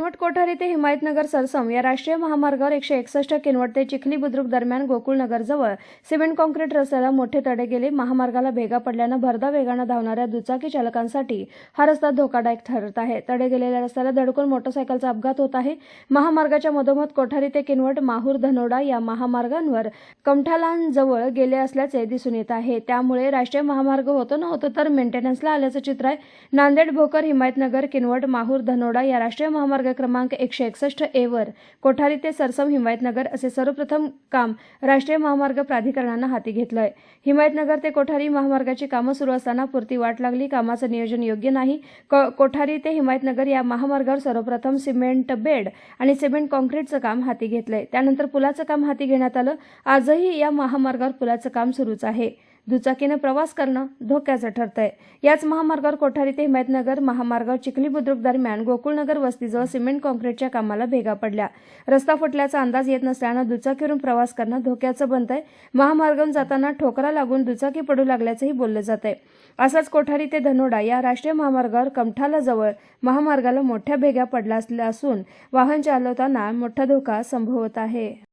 किनवट कोठारी ते हिमायतनगर सरसम या राष्ट्रीय महामार्गावर एकशे एकसष्ट किनवट ते चिखली बुद्रुक दरम्यान गोकुळनगरजवळ सिमेंट कॉन्क्रीट रस्त्याला मोठे तडे गेले. महामार्गाला भेगा पडल्यानं भरदा वेगानं धावणाऱ्या दुचाकी चालकांसाठी हा रस्ता धोकादायक ठरत आहे. तडे गेलेल्या रस्त्याला धडकून मोटरसायकलचा अपघात होत आहे. महामार्गाच्या मधोमध कोठारी ते किनवट माहूर धनोडा या महामार्गांवर कमठालांजवळ गेले असल्याचे दिसून येत आहे. त्यामुळे राष्ट्रीय महामार्ग होतो न होतो तर मेंटेनन्सला आल्याचं चित्र आहे. नांदेड भोकर हिमायतनगर किनवट माहूर धनोडा या राष्ट्रीय महामार्ग क्रमांक एकशे एकसष्ट ए वर कोठारी ते सरसम हिमायतनगर असे सर्वप्रथम काम राष्ट्रीय महामार्ग प्राधिकरणानं हाती घेतलंय. हिमायतनगर ते कोठारी महामार्गाची कामं सुरू असताना पुरती वाट लागली. कामाचं नियोजन योग्य नाही. क- कोठारी ते हिमायतनगर या महामार्गावर सर्वप्रथम सिमेंट बेड आणि सिमेंट कॉन्क्रीटचं काम हाती घेतलंय. त्यानंतर पुलाचं काम हाती घेण्यात आलं. आजही या महामार्गावर पुलाचं काम सुरूच आहे. दुचाकीनं प्रवास करणं धोक्याचं ठरतंय. याच महामार्गावर कोठारी ते हिमायतनगर महामार्गावर चिखली बुद्रुक दरम्यान गोकुळनगर वस्तीजवळ सिमेंट कॉन्क्रीटच्या कामाला भेगा पडल्या. रस्ता फुटल्याचा अंदाज येत नसल्यानं दुचाकीवरून प्रवास करणं धोक्याचं बनतंय. महामार्गावरून जाताना ठोकरा लागून दुचाकी पडू लागल्याचंही बोललं जात आहे असंच कोठारी ते धनोडा या राष्ट्रीय महामार्गावर कमठाला जवळ महामार्गाला मोठ्या भेगा पडल्या असल्या असून वाहन चालवताना मोठा धोका संभवत आहे.